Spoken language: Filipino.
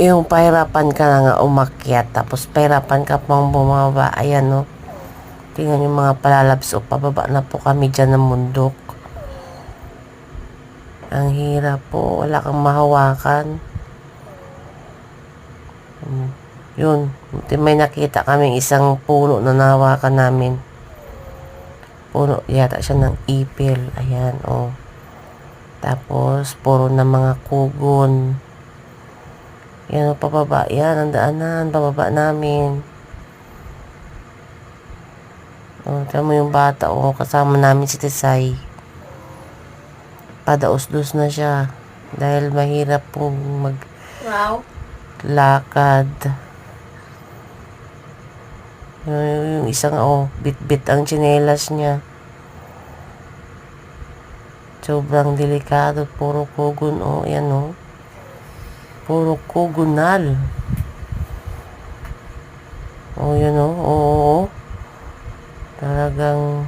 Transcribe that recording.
yung pahirapan ka na nga umakyat tapos pahirapan ka pang bumaba. Ayan no? Tingnan yung mga palalabs o pababa na po kami dyan ng mundok. Ang hirap po. Wala kang mahawakan. Yun. May nakita kaming isang puno na nahawakan namin. Puno yata siya ng ipil. Ayan oh tapos puro na mga kugon yan o, pababa. Yan, ang daanan. Pababa namin. O, tiyan mo yung bata. O, kasama namin si Tisay. Padaos-dos na siya. Dahil mahirap pong Wow. maglakad. Yung, yung isang, oh, bit-bit ang tsinelas niya. Sobrang delikado. Puro kugon, oh. Yan, oh. Puro kugunal. Oh, yun oh. Oo. oo. Talagang